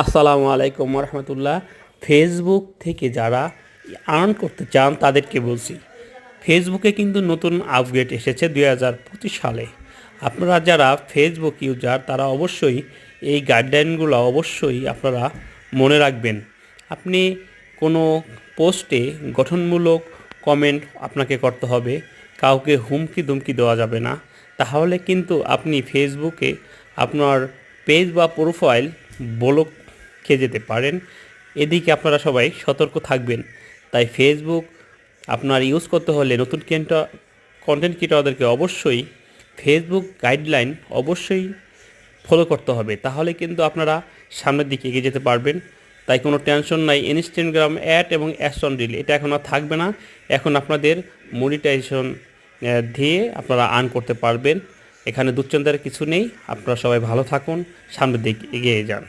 আসসালামু আলাইকুম রহমতুল্লাহ ফেসবুক থেকে যারা আর্ন করতে চান, তাদেরকে বলছি ফেসবুকে কিন্তু নতুন আপগ্রেড এসেছে দুই হাজার পঁচিশ সালে। আপনারা যারা ফেসবুক ইউজার তারা অবশ্যই এই গাইডলাইনগুলো অবশ্যই আপনারা মনে রাখবেন। আপনি কোনো পোস্টে গঠনমূলক কমেন্ট আপনাকে করতে হবে, কাউকে হুমকি দুমকি দেওয়া যাবে না। তাহলে কিন্তু আপনি ফেসবুকে আপনার পেজ বা প্রোফাইল ব্লক খেয়ে যেতে পারেন। এদিকে আপনারা সবাই সতর্ক থাকবেন। তাই ফেসবুক আপনার ইউজ করতে হলে নতুন কেনটা কন্টেন্ট ক্রিয়েটরদেরকে অবশ্যই ফেসবুক গাইডলাইন অবশ্যই ফলো করতে হবে। তাহলে কিন্তু আপনারা সামনের দিকে এগিয়ে যেতে পারবেন। তাই কোনো টেনশন নাই। ইনস্টাগ্রাম অ্যাড এবং অ্যাকশন রিল এটা এখন আর থাকবে না। এখন আপনাদের মনিটাইজেশন দিয়ে আপনারা আর্ন করতে পারবেন। এখানে দুশ্চিন্তার কিছু নেই। আপনারা সবাই ভালো থাকুন। সামনের দিকে এগিয়ে যান।